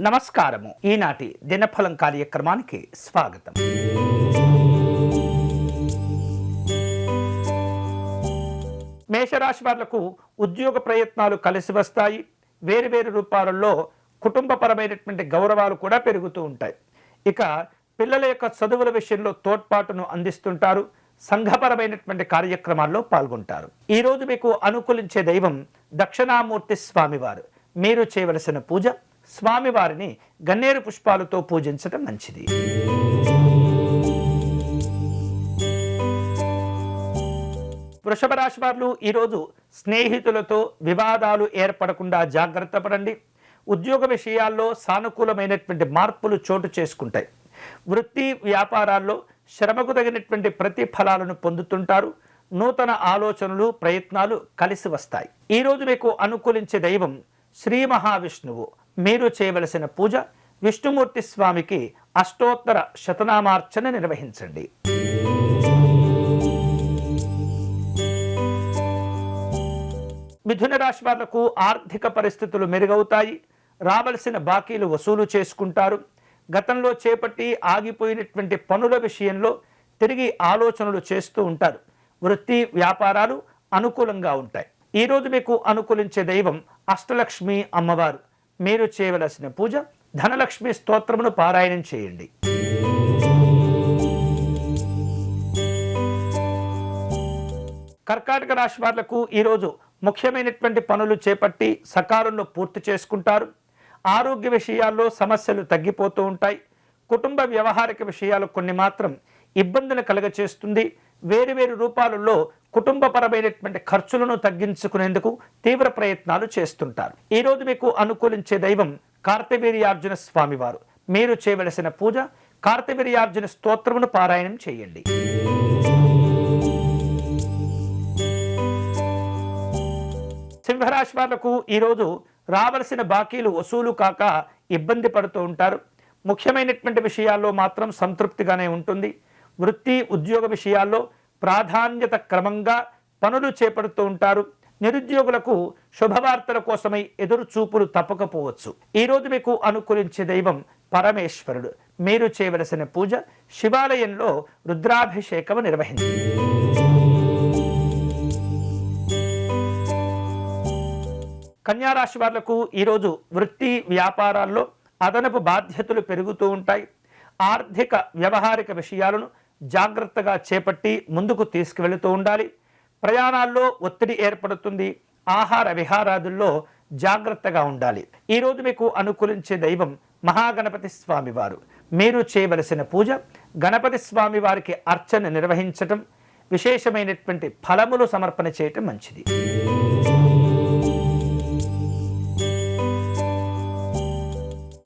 నమస్కారము. ఈనాటి దినఫలం కార్యక్రమానికి స్వాగతం. మేషరాశి వాళ్ళకు ఉద్యోగ ప్రయత్నాలు కలిసి వస్తాయి. వేరు వేరు రూపాలలో కుటుంబపరమైనటువంటి గౌరవాలు కూడా పెరుగుతూ ఉంటాయి. ఇక పిల్లల యొక్క చదువుల విషయంలో తోడ్పాటును అందిస్తుంటారు. సంఘపరమైనటువంటి కార్యక్రమాల్లో పాల్గొంటారు. ఈరోజు మీకు అనుకూలించే దైవం దక్షిణామూర్తి స్వామివారు. మీరు చేయవలసిన పూజ? స్వామివారిని గన్నేరు పుష్పాలతో పూజించడం మంచిది. వృషభ రాశి వారు ఈరోజు స్నేహితులతో వివాదాలు ఏర్పడకుండా జాగ్రత్త పడండి. ఉద్యోగ విషయాల్లో సానుకూలమైనటువంటి మార్పులు చోటు చేసుకుంటాయి. వృత్తి వ్యాపారాల్లో శ్రమకు తగినటువంటి ప్రతిఫలాలను పొందుతుంటారు. నూతన ఆలోచనలు ప్రయత్నాలు కలిసి వస్తాయి. ఈరోజు మీకు అనుకూలించే దైవం శ్రీ మహావిష్ణువు. మీరు చేయవలసిన పూజ విష్ణుమూర్తి స్వామికి అష్టోత్తర శతనామార్చన నిర్వహించండి. మిథున రాశి వాళ్ళకు ఆర్థిక పరిస్థితులు మెరుగవుతాయి. రావలసిన బాకీలు వసూలు చేసుకుంటారు. గతంలో చేపట్టి ఆగిపోయినటువంటి పనుల విషయంలో తిరిగి ఆలోచనలు చేస్తూ ఉంటారు. వృత్తి వ్యాపారాలు అనుకూలంగా ఉంటాయి. ఈరోజు మీకు అనుకూలించే దైవం అష్టలక్ష్మి అమ్మవారు. మీరు చేయవలసిన పూజ ధనలక్ష్మి స్తోత్రమును పారాయణం చేయండి. కర్కాటక రాశి వాళ్ళకు ఈరోజు ముఖ్యమైనటువంటి పనులు చేపట్టి సకాలంలో పూర్తి చేసుకుంటారు. ఆరోగ్య విషయాల్లో సమస్యలు తగ్గిపోతూ ఉంటాయి. కుటుంబ వ్యవహారిక విషయాలు కొన్ని మాత్రం ఇబ్బందులు కలగచేస్తుంది. వేరు వేరు రూపాలలో కుటుంబపరమైనటువంటి ఖర్చులను తగ్గించుకునేందుకు తీవ్ర ప్రయత్నాలు చేస్తుంటారు. ఈరోజు మీకు అనుకూలించే దైవం కార్తవీర్యార్జున స్వామివారు. మీరు చేయవలసిన పూజ కార్తవీర్యార్జున స్తోత్రమును పారాయణం చేయండి. సింహరాశి వాళ్ళకు ఈరోజు రావలసిన బాకీలు వసూలు కాక ఇబ్బంది పడుతూ ఉంటారు. ముఖ్యమైనటువంటి విషయాల్లో మాత్రం సంతృప్తిగానే ఉంటుంది. వృత్తి ఉద్యోగ విషయాల్లో ప్రాధాన్యత క్రమంగా పనులు చేపడుతూ ఉంటారు. నిరుద్యోగులకు శుభవార్తల కోసమై ఎదురు చూపులు తప్పకపోవచ్చు ఈరోజు మీకు అనుకూలించే దైవం పరమేశ్వరుడు. మీరు చేయవలసిన పూజ శివాలయంలో రుద్రాభిషేకం నిర్వహించి కన్యారాశి వాళ్ళకు ఈరోజు వృత్తి వ్యాపారాల్లో అదనపు బాధ్యతలు పెరుగుతూ ఉంటాయి. ఆర్థిక వ్యవహారిక విషయాలను జాగ్రత్తగా చేపట్టి ముందుకు తీసుకువెళుతూ ఉండాలి. ప్రయాణాల్లో ఒత్తిడి ఏర్పడుతుంది. ఆహార విహారాదుల్లో జాగ్రత్తగా ఉండాలి. ఈరోజు మీకు అనుకూలించే దైవం మహాగణపతి స్వామివారు. మీరు చేయవలసిన పూజ గణపతి స్వామి వారికి అర్చన నిర్వహించటం విశేషమైనటువంటి ఫలములు సమర్పణ చేయటం మంచిది.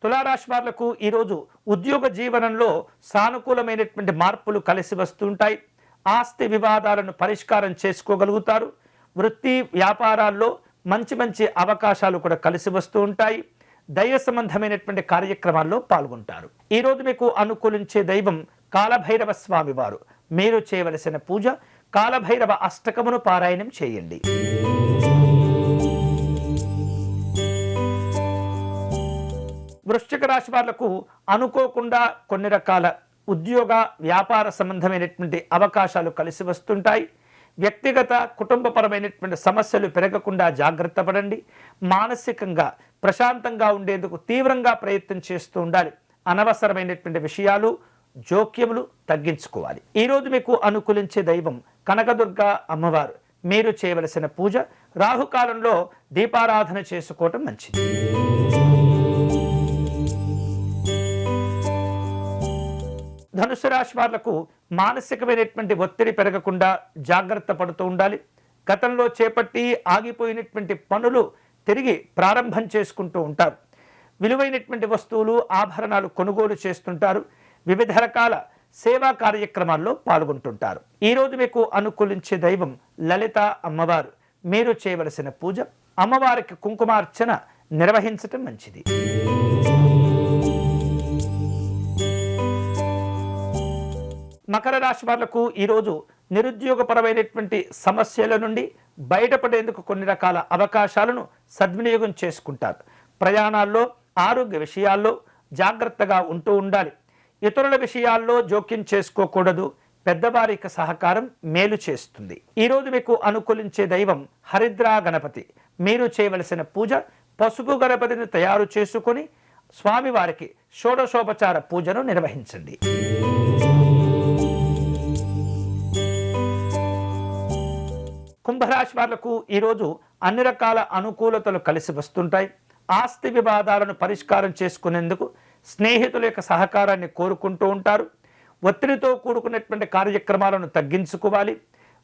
తులారాశి వాళ్ళకు ఈరోజు ఉద్యోగ జీవనంలో సానుకూలమైనటువంటి మార్పులు కలిసి వస్తుంటాయి. ఆస్తి వివాదాలను పరిష్కారం చేసుకోగలుగుతారు. వృత్తి వ్యాపారాల్లో మంచి మంచి అవకాశాలు కూడా కలిసి వస్తూ ఉంటాయి. దైవ సంబంధమైనటువంటి కార్యక్రమాల్లో పాల్గొంటారు. ఈరోజు మీకు అనుకూలించే దైవం కాలభైరవ స్వామివారు. మీరు చేయవలసిన పూజ కాలభైరవ అష్టకమును పారాయణం చేయండి. వృశ్చిక రాశి వాళ్ళకు అనుకోకుండా కొన్ని రకాల ఉద్యోగ వ్యాపార సంబంధమైనటువంటి అవకాశాలు కలిసి వస్తుంటాయి. వ్యక్తిగత కుటుంబపరమైనటువంటి సమస్యలు పెరగకుండా జాగ్రత్త పడండి. మానసికంగా ప్రశాంతంగా ఉండేందుకు తీవ్రంగా ప్రయత్నం చేస్తూ ఉండాలి. అనవసరమైనటువంటి విషయాలు జోక్యములు తగ్గించుకోవాలి. ఈరోజు మీకు అనుకూలించే దైవం కనకదుర్గ అమ్మవారు. మీరు చేయవలసిన పూజ రాహుకాలంలో దీపారాధన చేసుకోవటం మంచిది. ధనుసు రాశి వాళ్ళకు మానసికమైనటువంటి ఒత్తిడి పెరగకుండా జాగ్రత్త పడుతూ ఉండాలి. గతంలో చేపట్టి ఆగిపోయినటువంటి పనులు తిరిగి ప్రారంభం చేసుకుంటూ ఉంటారు. విలువైనటువంటి వస్తువులు ఆభరణాలు కొనుగోలు చేస్తుంటారు. వివిధ రకాల సేవా కార్యక్రమాల్లో పాల్గొంటుంటారు. ఈరోజు మీకు అనుకూలించే దైవం లలిత అమ్మవారు. మీరు చేయవలసిన పూజ అమ్మవారికి కుంకుమార్చన నిర్వహించటం మంచిది. మకర రాశి వాళ్ళకు ఈరోజు నిరుద్యోగపరమైనటువంటి సమస్యల నుండి బయటపడేందుకు కొన్ని రకాల అవకాశాలను సద్వినియోగం చేసుకుంటారు. ప్రయాణాల్లో ఆరోగ్య విషయాల్లో జాగ్రత్తగా ఉంటూ ఉండాలి. ఇతరుల విషయాల్లో జోక్యం చేసుకోకూడదు. పెద్దవారికి సహకారం మేలు చేస్తుంది. ఈరోజు మీకు అనుకూలించే దైవం హరిద్రా గణపతి. మీరు చేయవలసిన పూజ పసుపు గణపతిని తయారు చేసుకొని స్వామివారికి షోడశోపచార పూజను నిర్వహించండి. కుంభరాశి వాళ్ళకు ఈరోజు అన్ని రకాల అనుకూలతలు కలిసి వస్తుంటాయి. ఆస్తి వివాదాలను పరిష్కారం చేసుకునేందుకు స్నేహితుల యొక్క సహకారాన్ని కోరుకుంటూ ఉంటారు. ఒత్తిడితో కూడుకున్నటువంటి కార్యక్రమాలను తగ్గించుకోవాలి.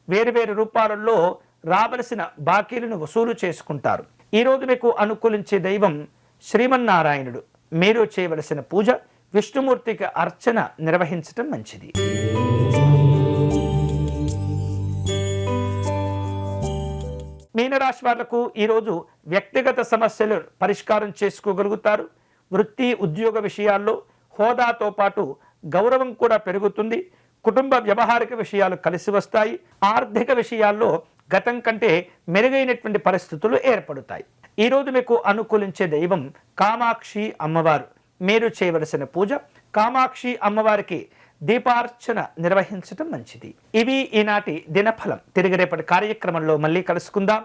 వేరువేరు రూపాలలో రావలసిన బాకీలను వసూలు చేసుకుంటారు. ఈరోజు మీకు అనుకూలించే దైవం శ్రీమన్నారాయణుడు. మీరు చేయవలసిన పూజ విష్ణుమూర్తికి అర్చన నిర్వహించటం మంచిది. మీనరాశి వాళ్ళకు ఈరోజు వ్యక్తిగత సమస్యలు పరిష్కారం చేసుకోగలుగుతారు. వృత్తి ఉద్యోగ విషయాల్లో హోదాతో పాటు గౌరవం కూడా పెరుగుతుంది. కుటుంబ వ్యవహారిక విషయాలు కలిసి వస్తాయి. ఆర్థిక విషయాల్లో గతం కంటే మెరుగైనటువంటి పరిస్థితులు ఏర్పడతాయి. ఈరోజు మీకు అనుకూలించే దైవం కామాక్షి అమ్మవారు. మీరు చేయవలసిన పూజ కామాక్షి అమ్మవారికి దీపార్చన నిర్వహించటం మంచిది. ఇవి ఈనాటి దినఫలం. తిరిగి రేపటి కార్యక్రమంలో మళ్ళీ కలుసుకుందాం.